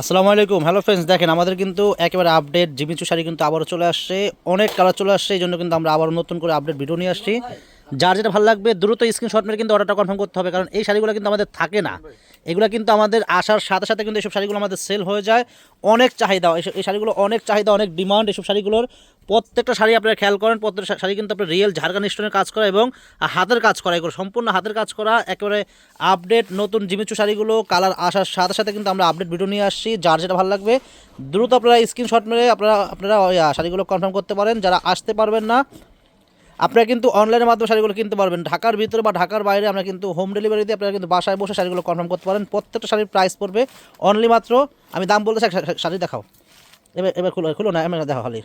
আসসালামু আলাইকুম। Hello friends দেখেন আমাদের কিন্তু একেবারে আপডেট জিমিচু শাড়ি কিন্তু আবারও চলে আসছে, অনেক কালার চলে আসছে, এই জন্য কিন্তু আমরা আবার নতুন করে আপডেট ভিডিও নিয়ে আসছি। যার যেটা ভালো লাগবে, দ্রুত স্ক্রিনশট মেরে কিন্তু অর্ডারটা কনফার্ম করতে হবে, কারণ এই শাড়িগুলো কিন্তু আমাদের থাকে না। এগুলো কিন্তু আমাদের আসার সাথে সাথে কিন্তু এইসব শাড়িগুলো আমাদের সেল হয়ে যায়। অনেক চাহিদা এই শাড়িগুলো অনেক চাহিদা, অনেক ডিমান্ড এইসব শাড়িগুলোর। প্রত্যেকটা শাড়ি আপনারা খেয়াল করেন, প্রত্যেকটা শাড়ি কিন্তু আপনার রিয়েল ঝাড়খান স্টোনের কাজ করা এবং হাতের কাজ করা, এগুলো সম্পূর্ণ হাতের কাজ করা, একেবারে আপডেট নতুন জিমিচু শাড়িগুলো কালার আসার সাথে সাথে কিন্তু আমরা আপডেট ভিডিও নিয়ে আসছি, যার যেটা ভালো লাগবে, দ্রুত আপনারা স্ক্রিনশট মেরে আপনারা আপনারা শাড়িগুলো কনফার্ম করতে পারেন। যারা আসতে পারবেন না আপনারা কিন্তু অনলাইনের মাধ্যমে শাড়িগুলো কিনতে পারবেন। ঢাকার ভিতরে বা ঢাকার বাইরে আমরা কিন্তু হোম ডেলিভারি দিয়ে আপনারা কিন্তু বাসায় বসে শাড়িগুলো কনফার্ম করতে পারেন। প্রত্যেকটা শাড়ির প্রাইস পড়বে অনলি মাত্র, আমি দাম বলতে শাড়ি দেখাও। এবার এবার খুলো খুলো না আমি দেখা তো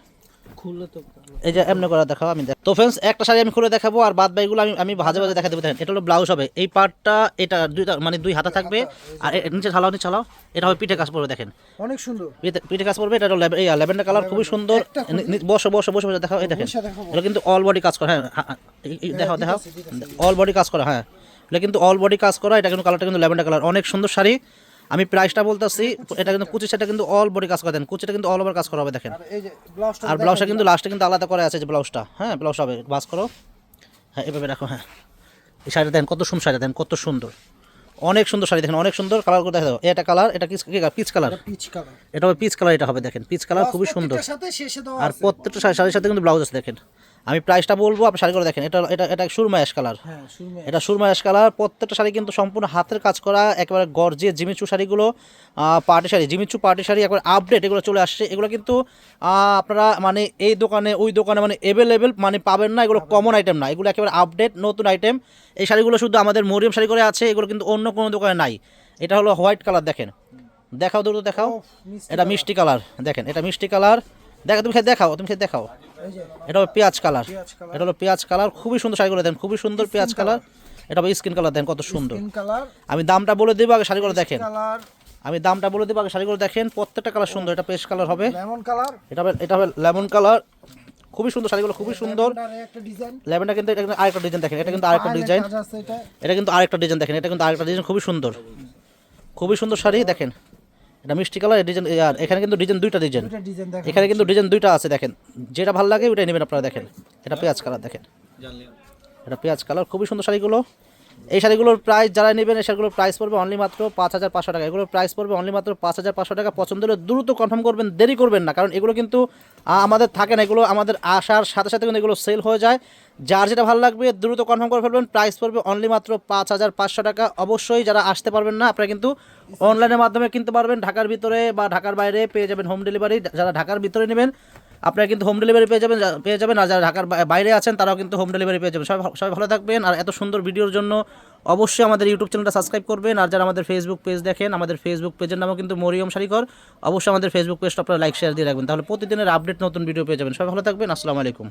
এই যে এমনি করে দেখাও আমি তো ফ্রেন্ডস একটা শাড়ি আমি খুলে দেখাবো আর বাদ বাইগুলো আমি আমি ভাজে ভাজে দেখা দেবো। দেখেন এটা হলো ব্লাউজ হবে। এই পার্টটা এটা দুইটা মানে দুই হাতা থাকবে আর নিচে ঢালাও নিচে চালাও এটা হবে পিঠে কাজ পড়বে দেখেন। অনেক সুন্দর। পিঠে- পিঠে কাজ পড়বে এটা হলো এই ল্যাভেন্ডার কালার খুবই সুন্দর। বসো বসো বসে বসে দেখাও এই দেখেন। এটা কিন্তু অল বডি কাজ করা হ্যাঁ হ্যাঁ, হ্যাঁ, দেখাও দেখাও। অল বডি কাজ করা হ্যাঁ। এটা কিন্তু অল বডি কাজ করা এটা কিন্তু কালারটা কিন্তু ল্যাভেন্ডার কালার অনেক সুন্দর শাড়ি। আমি প্রাইসটা বলতেছি এটা কিন্তু কুচি সেটা কিন্তু অল বডি কাজ করা দেন। কুচিটা কিন্তু অল ওভার কাজ করা হবে দেখেন। আর এই যে ব্লাউজটা কিন্তু লাস্টে কিন্তু আলাদা করে আছে যে ব্লাউজটা। হ্যাঁ ব্লাউজ হবে বাস করো। হ্যাঁ এভাবে রাখো হ্যাঁ। এই শাড়িটা দেন কত সুন্দর শাড়ি দেন কত সুন্দর। অনেক সুন্দর শাড়ি দেখেন অনেক সুন্দর। কালার করে দেখা দাও। এটা কালার এটা কি পিচ কালার পিচ কালার এটা হবে পিচ কালার এটা হবে দেখেন। পিচ কালার খুবই সুন্দর। আর প্রত্যেকটা শাড়ি- শাড়ির সাথে কিন্তু ব্লাউজ আছে দেখেন। আমি প্রাইসটা বলব আপনি শাড়িগুলো দেখেন এটা এটা এটা সুরমা অ্যাশ কালার হ্যাঁ এটা সুরমা অ্যাশ কালার প্রত্যেকটা শাড়ি কিন্তু সম্পূর্ণ হাতের কাজ করা একেবারে গর্জে জিমিচু শাড়িগুলো party sari Jimmy Choo party sari একবার আপডেট এগুলো চলে আসছে। এগুলো কিন্তু আপনারা মানে এই দোকানে ওই দোকানে মানে অ্যাভেলেবেল মানে পাবেন না এগুলো কমন আইটেম না। এগুলো একেবারে আপডেট নতুন আইটেম এই শাড়িগুলো শুধু আমাদের মরিয়ম শাড়ি করে আছে এগুলো কিন্তু অন্য কোনো দোকানে নাই। এটা হলো হোয়াইট কালার দেখেন। দেখাও দ্রুত দেখাও। এটা মিষ্টি কালার দেখেন এটা মিষ্টি কালার দেখো তুমি খেয়ে দেখাও তুমি খেয়ে দেখাও। এটা হলো পেঁয়াজ কালার। এটা হলো পেঁয়াজ কালার খুবই সুন্দর শাড়িগুলো দেন খুবই সুন্দর পেঁয়াজ কালার। এটা হবে স্কিন কালার দেন কত সুন্দর। আমি দামটা বলে দেবো আগে শাড়িগুলো দেখেন। আমি দামটা বলে দেবো আগে শাড়িগুলো দেখেন প্রত্যেকটা কালার সুন্দর এটা পেস্ট কালার হবে। লেমন কালার এটা হবে এটা হবে লেমন কালার খুবই সুন্দর শাড়িগুলো খুবই সুন্দর। লেমনটা কিন্তু এটা কিন্তু আরেকটা ডিজাইন দেখেন এটা কিন্তু আরেকটা ডিজাইন এটা। কিন্তু আরেকটা ডিজাইন দেখেন এটা কিন্তু আরেকটা ডিজাইন খুবই সুন্দর। খুবই সুন্দর শাড়ি দেখেন। এটা মিষ্টি কালার ডিজাইন আর এখানে কিন্তু ডিজাইন দুইটা ডিজাইন। দুইটা ডিজাইন দেখেন এখানে কিন্তু ডিজাইন দুইটা আছে দেখেন। যেটা ভালো লাগে ওইটাই নেবেন আপনারা দেখেন। এটা পেঁয়াজ কালার দেখেন। এটা পেঁয়াজ কালার খুবই সুন্দর শাড়িগুলো। এই শাড়িগুলোর প্রাইস যারা নেবেন, এই শাড়িগুলোর প্রাইস পড়বে অনলি মাত্র পাঁচ হাজার পাঁচশো টাকা। এগুলোর প্রাইস পড়বে অনলি মাত্র পাঁচ হাজার পাঁচশো টাকা। পছন্দ হলে দ্রুত কনফার্ম করবেন, দেরি করবেন না, কারণ এগুলো কিন্তু আমাদের থাকে না। এগুলো আমাদের আসার সাথে সাথে কিন্তু এগুলো সেল হয়ে যায়। যার যেটা ভালো লাগবে, দ্রুত কনফার্ম করে ফেলবেন। প্রাইস পড়বে অনলি মাত্র পাঁচ হাজার পাঁচশো টাকা। অবশ্যই যারা আসতে পারবেন না, আপনারা কিন্তু অনলাইনের মাধ্যমে কিনতে পারবেন। ঢাকার ভিতরে বা ঢাকার বাইরে পেয়ে যাবেন হোম ডেলিভারি যারা ঢাকার ভিতরে নেবেন আপনারা কিন্তু হোম ডেলিভারি পেয়ে যাবেন পেয়ে যাবেন। আর যারা ঢাকার বাইরে আছেন, তারাও কিন্তু হোম ডেলিভারি পেয়ে যাবেন। সবাই সবাই ভালো থাকবেন। আর এত সুন্দর ভিডিওর জন্য অবশ্যই আমাদের ইউটিউব চ্যানেলটা সাবস্ক্রাইব করবেন। আর যারা আমাদের ফেসবুক পেজ দেখেন, আমাদের ফেসবুক পেজের নামও কিন্তু মরিয়ম শাড়িকর অবশ্যই আমাদের ফেসবুক পেজটা আপনারা লাইক শেয়ার দিয়ে রাখবেন। তাহলে প্রতিদিনের আপডেট নতুন ভিডিও পেয়ে যাবেন। সবাই ভালো থাকবেন। আসসালামু আলাইকুম।